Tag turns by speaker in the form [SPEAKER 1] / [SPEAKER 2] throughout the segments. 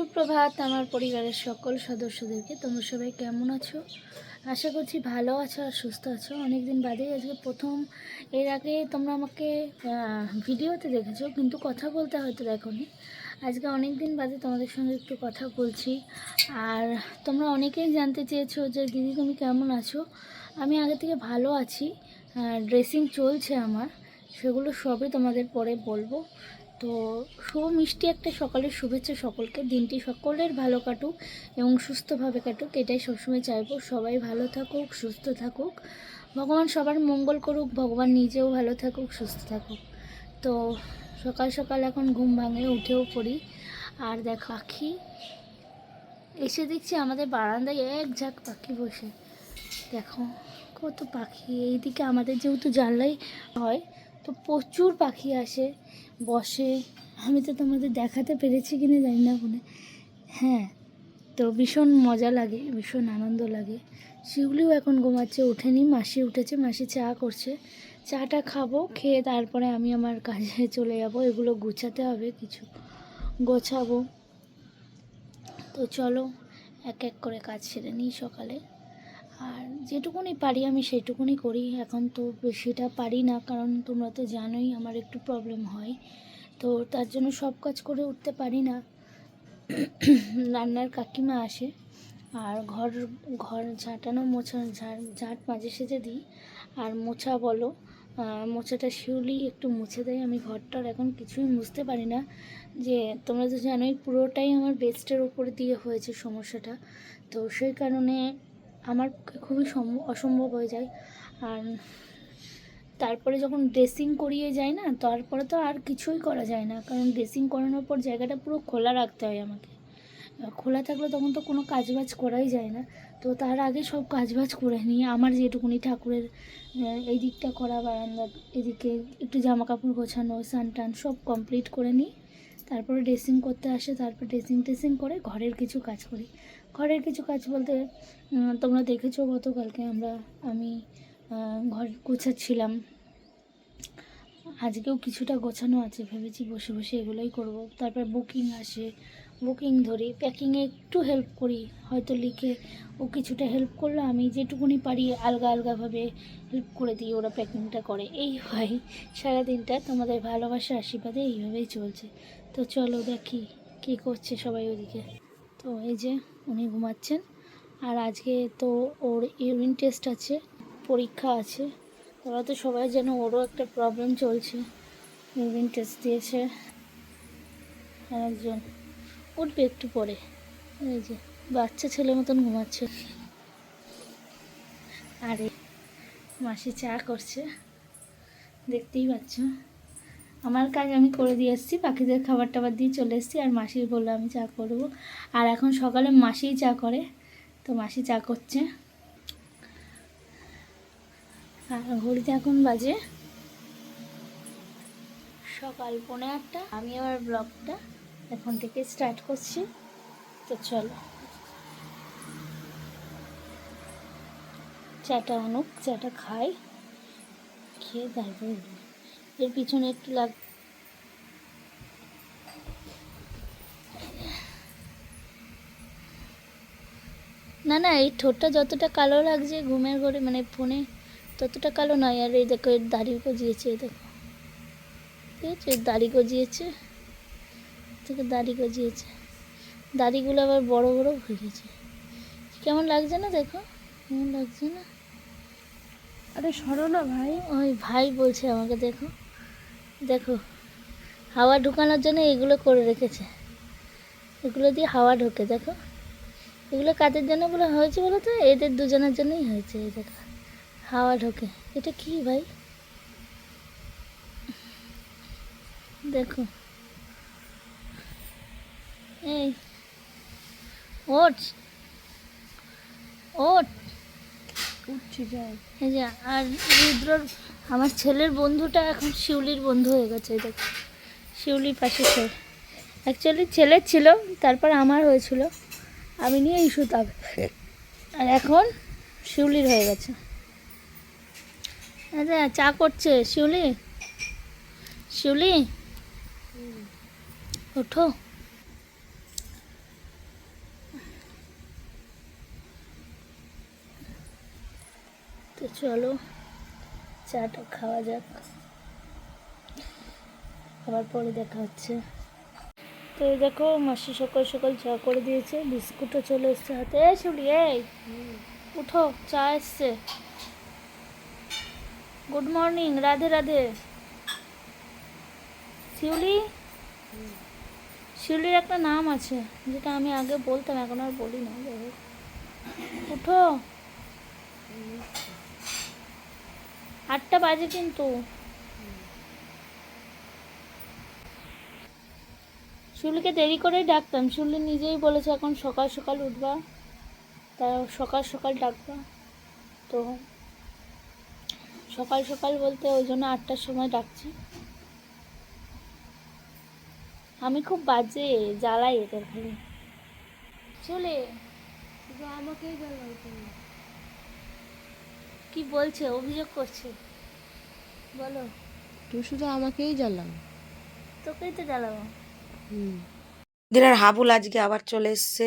[SPEAKER 1] সুপ্রভাত আমার পরিবারের সকল সদস্যদেরকে। তোমরা সবাই কেমন আছো? আশা করছি ভালো আছো আর সুস্থ আছো। অনেক দিন বাদেই আজকে প্রথম, এর আগে তোমরা আমাকে ভিডিওতে দেখেছ, কিন্তু কথা বলতে হয়তো দেখোনি। আজকে অনেক দিন বাদে তোমাদের সঙ্গে একটু কথা বলছি। আর তোমরা অনেকেই জানতে চেয়েছো যে, দিদি, তুমি কেমন আছো? আমি আগে থেকে ভালো আছি। ড্রেসিং চলছে আমার। সেগুলো সবই তোমাদের পরে বলব। তো শুভ মিষ্টি একটা সকালের শুভেচ্ছা সকলকে। দিনটি সকলের ভালো কাটুক এবং সুস্থভাবে কাটুক, এটাই সবসময় চাইব। সবাই ভালো থাকুক, সুস্থ থাকুক। ভগবান সবার মঙ্গল করুক, ভগবান নিজেও ভালো থাকুক, সুস্থ থাকুক। তো সকাল সকাল এখন ঘুম ভাঙে, উঠেও পড়ি। আর দেখো পাখি, এসে দেখছি আমাদের বারান্দায় এক ঝাঁক পাখি বসে। দেখো কত পাখি, এইদিকে আমাদের যেহেতু জানলাই হয় তো প্রচুর পাখি আসে, বসে। আমি তো তোমাদের দেখাতে পেরেছি কিনা জানি না মনে। হ্যাঁ তো ভীষণ মজা লাগে, ভীষণ আনন্দ লাগে। শিউলিও এখন ঘুমাচ্ছে ওঠেনি মাসি উঠেছে, মাসি চা করছে। চাটা খাব, খেয়ে তারপরে আমি আমার কাজে চলে যাব। এগুলো গুছাতে হবে কিছু, গোছাবো। তো চলো, এক এক করে কাজ সেরে নিই সকালে। আর যেটুকুনি পারি আমি সেটুকুনি করি। এখন তো বেশিটা পারি না, কারণ তোমরা তো জানোই আমার একটু প্রবলেম হয়। তো তার জন্য সব কাজ করে উঠতে পারি না। রান্নার কাকিমা আসে, আর ঘর ঘর ঝাঁটানো, মোছা ঝাড় ঝাঁট মাঝে সেজে দিই। আর মোছা বলো মোছাটা শিউলি একটু মুছে দেয়। আমি ঘরটার এখন কিছুই মুছতে পারি না। যে তোমরা তো জানোই পুরোটাই আমার বেস্টের ওপর দিয়ে হয়েছে সমস্যাটা। তো সেই কারণে আমার খুবই সম- অসম্ভব হয়ে যায়। আর তারপরে যখন ড্রেসিং করিয়ে যায় না, তারপরে তো আর কিছুই করা যায় না। কারণ ড্রেসিং করানোর পর জায়গাটা পুরো খোলা রাখতে হয় আমাকে। খোলা থাকলে তখন তো কোনো কাজবাজ করাই যায় না। তো তার আগে সব কাজবাজ করে নিয়ে আমার যেটুকুনি ঠাকুরের এই দিকটা করা বারান্দার এদিকে একটু জামা কাপড় গোছানো, স্নান টান সব কমপ্লিট করে নিই। তারপরে ড্রেসিং করতে আসে, তারপর ড্রেসিং টেসিং করে ঘরের কিছু কাজ করি। ঘরের কিছু কাজ বলতে তোমরা দেখেছ গতকালকে আমরা, আমি ঘর গোছাচ্ছিলাম। আজকেও কিছুটা গোছানো আছে, ভেবেছি বসে বসে এগুলোই করব। তারপর বুকিং আসে, বুকিং ধরি প্যাকিংয়ে একটু হেল্প করি, হয়তো লিখে ও কিছুটা হেল্প করল, আমি যেটুকুনি পারি আলগা আলগাভাবে হেল্প করে দিই ওরা প্যাকিংটা করে। এই হয়, সারাদিনটা তোমাদের ভালোবাসা আশীর্বাদে এইভাবেই চলছে। তো চলো দেখি, কী করছে সবাই ওদিকে। তো এই যে উনি ঘুমাচ্ছেন। আর আজকে তো ওর ইউরিন টেস্ট আছে, পরীক্ষা আছে। তোমরা তো সবাই যেন ওরও একটা প্রবলেম চলছে। ইউরিন টেস্ট দিয়েছে আর একজন উঠবে একটু পরে। এই যে বাচ্চা ছেলে মতন ঘুমাচ্ছে। আরে মাসি চা করছে। দেখতেই পাচ্ছ। আমার কাজ আমি করে দিয়ে এসেছি পাখিদের খাবার টাবার দিয়ে চলে এসেছি, আর মাসি বলল আমি চা করব। আর এখন সকালে মাসিই চা করে, তো মাসি চা করছে। আর ঘড়িতে এখন বাজে সকাল পৌনে আটটা। আমি আমার ব্লগটা এখন থেকে স্টার্ট করছি, তো চলো। চাটা আনুক, চাটা খাই, খেয়ে তারপরে। এর পিছনে একটু লাগ না না এই ঠোঁটটা যতটা কালো লাগছে ঘুমের ঘরে মানে ফোনে ততটা কালো নয়। আর এই দেখো এর দাড়ি গজিয়েছে এই দেখো। ঠিক আছে দাড়ি গজিয়েছে থেকে দাড়ি গজিয়েছে। দাড়িগুলো আবার বড় বড় হয়ে গেছে। কেমন লাগছে না দেখো? কেমন লাগছে না?
[SPEAKER 2] আরে সরো না ভাই।
[SPEAKER 1] ওই ভাই বলছে আমাকে দেখো। দেখো হাওয়া ঢুকানোর জন্য এগুলো করে রেখেছে। এগুলো দিয়ে হাওয়া ঢোকে দেখো। এগুলো কাদের জন্য বলে হয়েছে বলো তো? এদের দুজনের জন্যই হয়েছে এই দেখো। হাওয়া ঢোকে। এটা কি ভাই? দেখো। এই ওঠ ওঠ
[SPEAKER 2] উঠছি
[SPEAKER 1] এই আর রুদ্রর আমার ছেলের বন্ধুটা এখন শিউলির বন্ধু হয়ে গেছে দেখো। শিউলির পাশে সে। অ্যাকচুয়ালি ছেলের ছিল, তারপর আমার হয়েছিল। আমি নিয়ে ইস্যু তাব আর এখন শিউলির হয়ে গেছে। আচ্ছা চা করছে শিউলি? শিউলি? ওঠো। তো চলো। চাটা খাওয়া যাক। আবার পরে দেখা হচ্ছে। তো দেখো, মাসি সকাল সকাল চা করে দিয়েছে, বিস্কুটও চলে এসছে হাতে। শুলি এই, উঠো, চা এসছে। Good morning Radhe Radhe. শিউলি? শিউলির একটা নাম আছে, যেটা আমি আগে বলতাম, এখন আর বলি না। উঠো। আটটা বাজে কিন্তু। শিউলিকে দেরি করেই ডাকতাম। শিউলি নিজেই বলেছে, এখন সকাল সকাল উঠবা। তা সকাল সকাল ডাকবা। তো সকাল সকাল বলতে ওই জন্য আটটার সময় ডাকছি। আমি খুব বাজে, জ্বালাই এদের খালি। চলে।
[SPEAKER 2] আমাকেই জ্বালাও তুমি।
[SPEAKER 1] কি বলছে? অভিযোগ করছে। বলো।
[SPEAKER 2] তুমি শুধু আমাকেই জ্বালাও
[SPEAKER 1] তোকেই তো জ্বালাবো।
[SPEAKER 2] হুম।
[SPEAKER 3] দিনের হাবুল আজকে আবার চলে এসছে।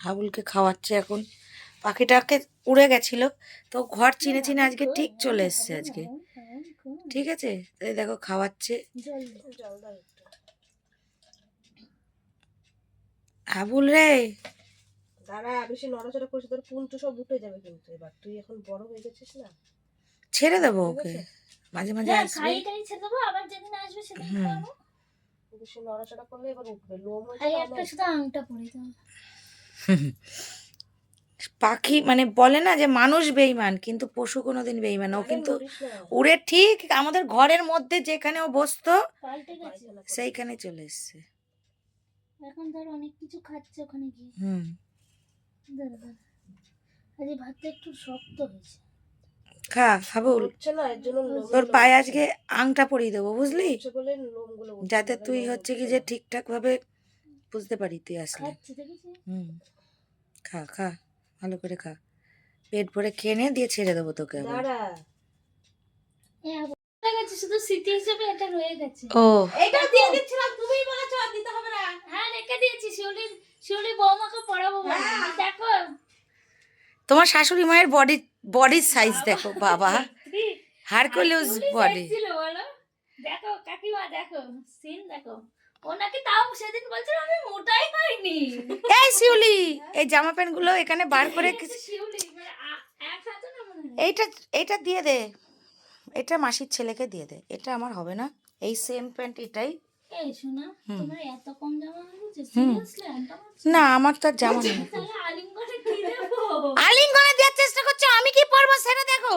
[SPEAKER 3] হাবুলকে খাওয়াচ্ছে এখন। পাখিটাকে উড়ে গেছিল। তো ঘর চিনে চিনে আজকে ঠিক চলে এসছে আজকে। ঠিক আছে? এই দেখো খাওয়াচ্ছে। হাবুল রে।
[SPEAKER 2] দাঁড়া বেশি নড়াচড়া করছিস তোর পুন্টু সব উঠে যাবে কিন্তু। এবার তুই এখন বড় হয়ে গেছিস না?
[SPEAKER 3] ছেড়ে দেবো ওকে। মাঝে মাঝে
[SPEAKER 1] হ্যাঁ
[SPEAKER 3] আসবে।
[SPEAKER 1] খাইয়ে টাইয়ে ছেড়ে দেবো আবার যেদিন আসবে সেদিন। খাওয়াবো।
[SPEAKER 2] বেশি নড়াচড়া করলে এবার উঠবে লোম হয়ে যাবে
[SPEAKER 1] একটা শুধু আংটা দাও।
[SPEAKER 3] পাখি মানে বলে না যে মানুষ বেইমান কিন্তু পশু কোনোদিন বেইমান। ও কিন্তু উড়ে ঠিক আমাদের ঘরের মধ্যে যেখানে ও বসতো সেইখানে চলে এসছে।
[SPEAKER 1] এখন ধর অনেক কিছু খাচ্ছে ওখানে গিয়ে।
[SPEAKER 3] হুম।
[SPEAKER 1] দাঁড়া দাঁড়া। আজ ভাতটা একটু শক্ত হয়েছে।
[SPEAKER 3] খা তোর পায়ে আজকে আংটা পরিয়ে দেবো বুঝলি? যাতে তুই হচ্ছে কি যে। ঠিকঠাক ভাবে বুঝতে পারি তুই আসলে হুম। খা খা ভালো করে খা। পেট ভরে খেয়ে নে দিয়ে ছেড়ে দেবো তোকে আবার
[SPEAKER 1] গেছে শুধু স্মৃতি হিসেবে এটা রয়ে গেছে।
[SPEAKER 3] ও।
[SPEAKER 2] এটা দিয়ে দিচ্ছিলাম তুমিই বলেছ আর দিতে হবে না।
[SPEAKER 1] হ্যাঁ রেখে দিয়েছি শিউলির শিউলি বৌমাকে পড়াবো
[SPEAKER 2] হ্যাঁ।
[SPEAKER 1] দেখো।
[SPEAKER 3] তোমার শাশুড়ি মায়ের বডি বডির সাইজ দেখো বাবা। হারকুলিউস
[SPEAKER 1] শিউলি
[SPEAKER 3] বডি
[SPEAKER 1] দেখো কাকিমা দেখো সিন দেখো। ও তাও সেদিন বলছিল আমি মোটাই পাইনি।
[SPEAKER 3] এই শিউলি এই জামা প্যান্টগুলো এখানে বার করে
[SPEAKER 1] শিউলি
[SPEAKER 3] এইটা দিয়ে দে। এটা মাসির ছেলেকে দিয়ে দে। এটা আমার হবে না। এই সেম প্যান্ট এটাই।
[SPEAKER 1] এই শোনা
[SPEAKER 3] হুম।
[SPEAKER 1] তোমার এত কম জামা
[SPEAKER 3] হুম। না আমার তো আর জামা নেই।
[SPEAKER 1] আলিঙ্গনে কি দেবো?
[SPEAKER 3] আলিঙ্গনে দেওয়ার চেষ্টা করছ? আমি কি পরবো সেটা দেখো।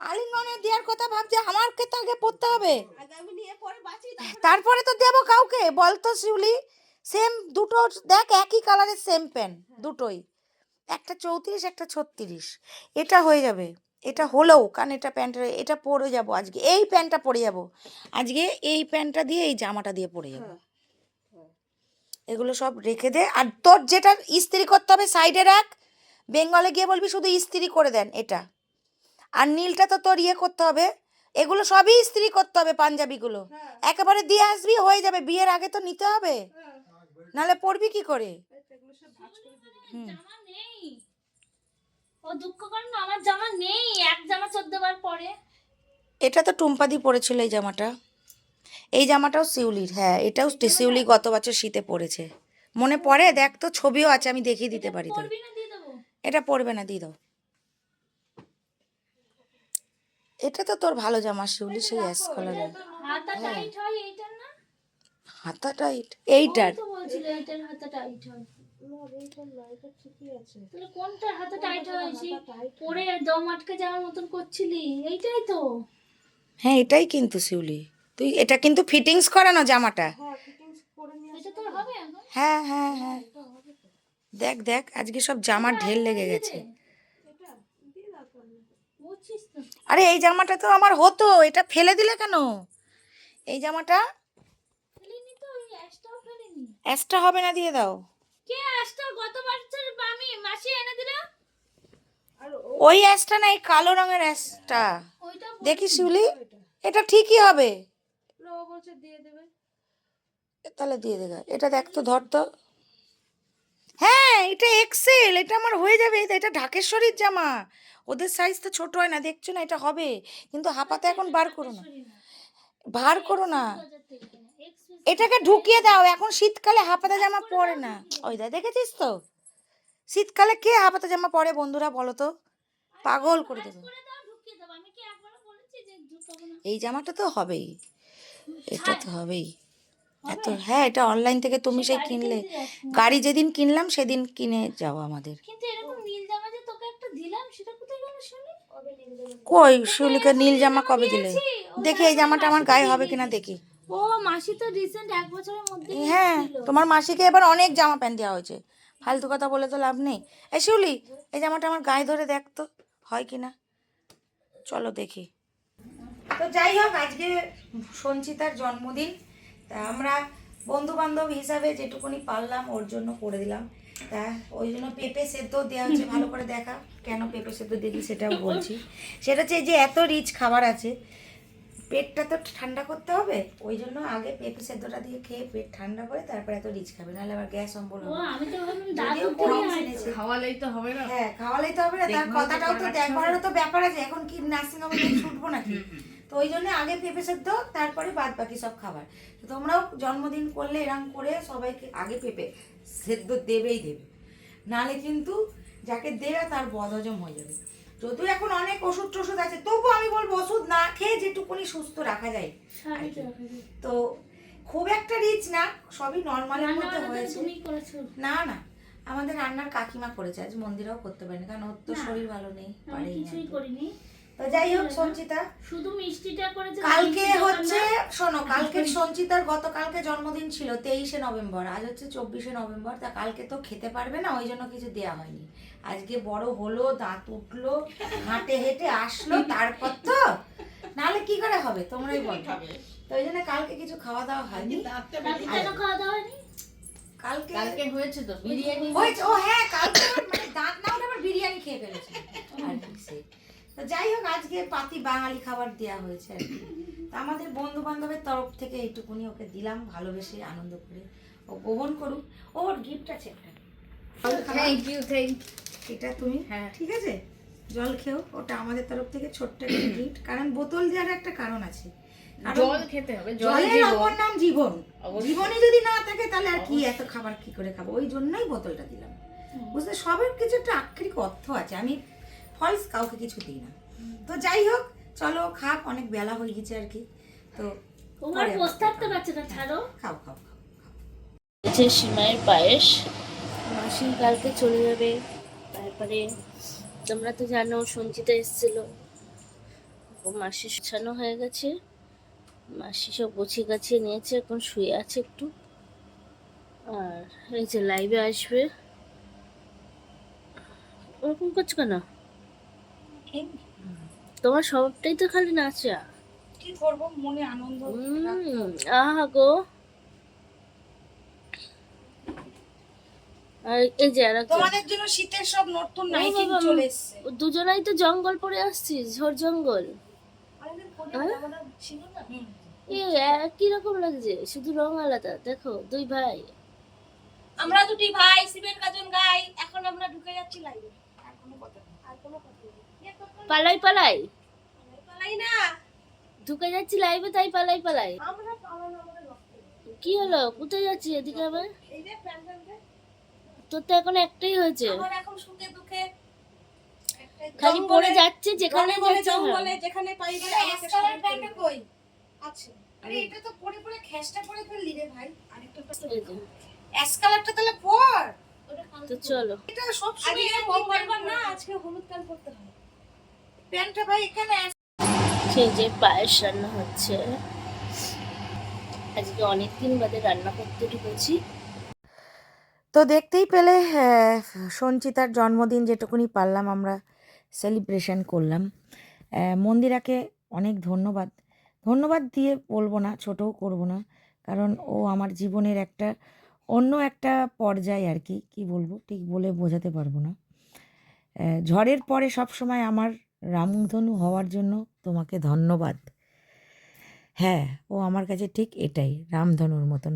[SPEAKER 3] আলিঙ্গনে দেওয়ার কথা ভাবছে আমাকে তো আগে পড়তে হবে।
[SPEAKER 2] আগে আমি নিয়ে পরে বাঁচি
[SPEAKER 3] তারপরে তো দেবো কাউকে। বল তো শিউলি। সেম দুটো দেখ একই কালারের সেম প্যান্ট দুটোই। একটা চৌত্রিশ একটা ছত্রিশ। এটা হয়ে যাবে। এটা হলেও কারণ এটা প্যান্টের এটা পরে যাব আজকে। এই প্যান্টটা পরে যাব। আজকে এই প্যান্টটা দিয়ে এই জামাটা দিয়ে পরে যাব। এগুলো সব রেখে দে। আর তোর যেটা ইস্ত্রি করতে হবে সাইডে রাখ। বেঙ্গলে গিয়ে বলবি শুধু ইস্ত্রি করে দেন এটা। আর নীলটা তো তোর ইয়ে করতে হবে। এগুলো সবই ইস্ত্রি করতে হবে পাঞ্জাবিগুলো। একেবারে দিয়ে আসবি হয়ে যাবে। বিয়ের আগে তো নিতে হবে। নাহলে পড়বি কি করে? হুম।
[SPEAKER 1] ও দুঃখ আমার জামা নেই এক জামা চোদ্দ বার পরে।
[SPEAKER 3] এটা তো টুম্পাদি পরেছিল এই জামাটা। এই জামাটাও শিউলির হ্যাঁ এটাও শিউলি গত বছর শীতে পড়েছে মনে পড়ে? দেখ তো ছবিও আছে আমি দেখিয়ে দিতে পারি
[SPEAKER 1] পরবি দেবো।
[SPEAKER 3] এটা পড়বে না দিয়ে দাও। এটা তো তোর ভালো জামা শিউলি সেই অ্যাশ কালারের।
[SPEAKER 1] হাতা টাইট হয় এইটার না হয়
[SPEAKER 2] ঠিকই আছে।
[SPEAKER 1] তাহলে কোনটার হাতা টাইট পরে দম আটকে যাওয়ার মতন করছিলি এইটাই তো।
[SPEAKER 3] এটাই কিন্তু শিউলি। তুই এটা কিন্তু ফিটিংস করানো জামাটা।
[SPEAKER 2] হ্যাঁ
[SPEAKER 3] হ্যাঁ হ্যাঁ হ্যাঁ। দেখ দেখ আজকে সব জামার ঢেল লেগে গেছে। আরে এই জামাটা তো আমার হতো এটা ফেলে দিলে কেন? এই জামাটা অ্যাসটা হবে না দিয়ে দাও
[SPEAKER 1] কে অ্যাশটা গত বছর আমি মাসি এনে দিল
[SPEAKER 2] আর
[SPEAKER 3] ওই অ্যাসটা না এই কালো রঙের অ্যাসটা দেখি শিউলি এটা ঠিকই হবে।
[SPEAKER 2] দিয়ে দেবে।
[SPEAKER 3] তাহলে দিয়ে দেগা এটা দেখ তো ধর তো। হ্যাঁ এটা এক্সেল এটা আমার হয়ে যাবে। এটা- ঢাকেশ্বরীর জামা। ওদের সাইজ তো ছোট হয় না দেখছ না এটা হবে। কিন্তু হাপাতে এখন বার করো না। বার করো না। এটাকে ঢুকিয়ে দাও এখন শীতকালে হাফাতা জামা পরে না। ওই দা দেখেছিস তো? শীতকালে কে হাফাতা জামা পরে বন্ধুরা বলো তো? পাগল করে দেবো। এই জামাটা তো হবেই। এটা তো হবেই। এত হ্যাঁ এটা অনলাইন থেকে তুমি সেই কিনলে। গাড়ি যেদিন কিনলাম সেদিন কিনে যাও আমাদের।
[SPEAKER 1] কিন্তু এরকম নীল জামা যে তোকে একটা দিলাম সেটা কোথায় গেল শুনি?
[SPEAKER 3] কই শিউলিকে নীল জামা কবে দিলে? দেখি এই জামাটা আমার গায়ে হবে কিনা দেখি।
[SPEAKER 1] ও মাসি তো রিসেন্ট এক বছরের মধ্যে
[SPEAKER 3] হ্যাঁ তোমার মাসিকে এবার অনেক জামা প্যান্ট দেওয়া হয়েছে। ফালতু কথা বলে তো লাভ নেই। এই শিউলি এই জামাটা আমার গায়ে ধরে দেখ তো। হয় কি না? চলো দেখি। তো যাই হোক, আজকে সঞ্চিতার জন্মদিন। তা আমরা বন্ধু বান্ধব হিসাবে যেটুকুনি পারলাম, ওর জন্য করে দিলাম। তা ওই জন্য পেঁপে সেদ্ধ দেওয়া হচ্ছে, ভালো করে দেখা। কেন পেঁপে সেদ্ধ দিলি সেটাও বলছি। সেটা হচ্ছে যে এত রিচ খাবার আছে পেটটা তো ঠান্ডা করতে হবে ওই জন্য আগে পেঁপে সেদ্ধটা দিয়ে খেয়ে পেট ঠান্ডা করে তারপরে এত রিচ খাবে নাহলে আবার গ্যাস অম্বল হবে।
[SPEAKER 1] আমি তো ভাবলাম
[SPEAKER 3] যদিও
[SPEAKER 1] দাদু
[SPEAKER 3] কম
[SPEAKER 1] থেকে
[SPEAKER 3] এনেছে।
[SPEAKER 4] খাওয়ালেই তো হবে না।
[SPEAKER 3] হ্যাঁ খাওয়ালেই তো হবে না তার কথাটাও তো দেখারও তো ব্যাপার আছে এখন কি নার্সিং হোমে ছুটবো নাকি? তো ওই জন্য আগে পেঁপে সেদ্ধ তারপরে বাদ বাকি সব খাবার। তোমরাও জন্মদিন করলে এরম করে সবাইকে আগে পেঁপে সেদ্ধ দেবেই দেবে। নালে কিন্তু যাকে দেবে তার বদহজম হয়ে যাবে। যদিও এখন অনেক ওষুধ টষুধ আছে তবু আমি বলব ওষুধ না খেয়ে যেটুকুনি সুস্থ রাখা যায়। তো খুব একটা রিচ না সবই নর্মালের মধ্যে হয়েছে। না না। আমাদের রান্নার কাকিমা করেছে আজ মন্দিরেও করতে পারেনি কারণ ওর তো শরীর ভালো নেই
[SPEAKER 1] কিছুই করিনি।
[SPEAKER 3] তো যাই হোক সঞ্চিতা।
[SPEAKER 1] শুধু মিষ্টিটা করেছে
[SPEAKER 3] কালকে হচ্ছে শোনো কালকে সঞ্চিতার গতকালকে জন্মদিন ছিল তেইশে নভেম্বর। আজ হচ্ছে চব্বিশে নভেম্বর তা কালকে তো খেতে পারবে না ওই জন্য কিছু দেয়া হয়নি। আজকে বড় হলো দাঁত উঠল হাঁটে হেঁটে আসলো তারপর তো নাহলে কি করে হবে তোমরাই বলো। তো ওই জন্য কালকে কিছু খাওয়া দাওয়া হয়নি।
[SPEAKER 1] খাওয়া দাওয়া
[SPEAKER 3] কালকে
[SPEAKER 4] কালকে হয়েছে তো বিরিয়ানি
[SPEAKER 3] হয়েছে ও হ্যাঁ কালকে মানে দাঁত না উঠে আবার বিরিয়ানি খেয়ে ফেলেছে। আর কি সেই। তো যাই হোক আজকে পাতি বাঙালি খাবার দেওয়া হয়েছে আর কি। তা আমাদের বন্ধু বান্ধবের তরফ থেকে এইটুকুনি ওকে দিলাম ভালোবেসে আনন্দ করে। ও গ্রহণ করুক। ওর গিফট আছে একটা
[SPEAKER 4] থ্যাংক ইউ থ্যাংক
[SPEAKER 3] এটা তুমি?
[SPEAKER 4] হ্যাঁ।
[SPEAKER 3] ঠিক আছে? জল খেও। ওটা আমাদের তরফ থেকে ছোট্ট একটা গিফট কারণ বোতল দেওয়ার একটা কারণ আছে।
[SPEAKER 4] জল খেতে হবে।
[SPEAKER 3] জলের অপর নাম জীবন। জীবনই যদি না থাকে তাহলে আর কি এত খাবার কি করে খাব? ওই জন্যই বোতলটা দিলাম। বুঝতে সবার কিছু একটা আক্ষরিক অর্থ আছে। আমি ফলস কাউকে কিছু দিই না। তো যাই হোক চলো খাক অনেক বেলা হয়ে গেছে আর কি। তো
[SPEAKER 1] ওর
[SPEAKER 3] পরে
[SPEAKER 1] বসে
[SPEAKER 3] আবার
[SPEAKER 1] পারছে না ছাড়ো।
[SPEAKER 3] খাও খাও খাও
[SPEAKER 1] সিমাইয়ের পায়েস। মাসি কালকে চলে যাবে। তারপরে তোমরা তো জানো সঞ্চিতা এসেছিল। ও মাসি ছানো হয়ে গেছে। মাসি সব গুছিয়ে গাছিয়ে নিয়েছে এখন শুয়ে আছে একটু। আর এই যে লাইভে আসবে। ওরকম করছ কেন? তোমার সবটাই তো খালি নাচা।
[SPEAKER 3] কি করব? মনে আনন্দ
[SPEAKER 1] আহা গো। আর এই যে
[SPEAKER 3] তোমাদের জন্য শীতের সব নতুন নাইটি চলে এসছে।
[SPEAKER 1] দুজনাই তো জঙ্গল পড়ে আসছিস ঝোর জঙ্গল। হ্যাঁ? এ রকম লাগছে শুধু রং আলাদা। দেখো দুই ভাই।
[SPEAKER 2] আমরা দুটি ভাই শিবের গাজন গাই। এখন আমরা ঢুকে যাচ্ছি লাইভে আর কোনো কথা আর কোনো কথা
[SPEAKER 1] পালাই পালাই।
[SPEAKER 2] পালাই না।
[SPEAKER 1] ঢুকে যাচ্ছি লাইভে তাই পালাই পালাই। কি হলো? কোথায় যাচ্ছি এদিকে আবার? তোর তো এখন একটাই হয়েছে।
[SPEAKER 2] আমার এখন সুখে দুঃখে
[SPEAKER 1] খালি পড়ে যাচ্ছে যেখানে
[SPEAKER 2] যেখানে পাই গেলে আমাকে
[SPEAKER 3] কালার কই?
[SPEAKER 2] আছে।
[SPEAKER 3] আরে এটা তো পরে পরে খেসটা পরে ফেললি রে ভাই।
[SPEAKER 2] আরেকটা
[SPEAKER 3] অ্যাশ কালারটা তাহলে পর।
[SPEAKER 1] তো চলো।
[SPEAKER 3] এটা সব সময়
[SPEAKER 2] না আজকে হলুদ কাল করতে হয়
[SPEAKER 3] প্যান্টটা ভাই এখানে
[SPEAKER 1] সেই যে পায়েস রান্না হচ্ছে। আজকে অনেক দিন বাদে রান্না করতে ঢুকেছি।
[SPEAKER 3] তো দেখতেই পেলে আহ, সঞ্চিতার জন্মদিন যেটুকুনি পারলাম আমরা সেলিব্রেশন করলাম। মন্দিরাকে অনেক ধন্যবাদ। ধন্যবাদ দিয়ে বলব না ছোটও করব না কারণ ও আমার জীবনের একটা অন্য একটা পর্যায় আর কি কি বলব ঠিক বলে বোঝাতে পারব না। ঝড়ের পরে সব সময় আমার রামধনু হওয়ার জন্য তোমাকে ধন্যবাদ। হ্যাঁ ও আমার কাছে ঠিক এটাই রামধনুর মতন।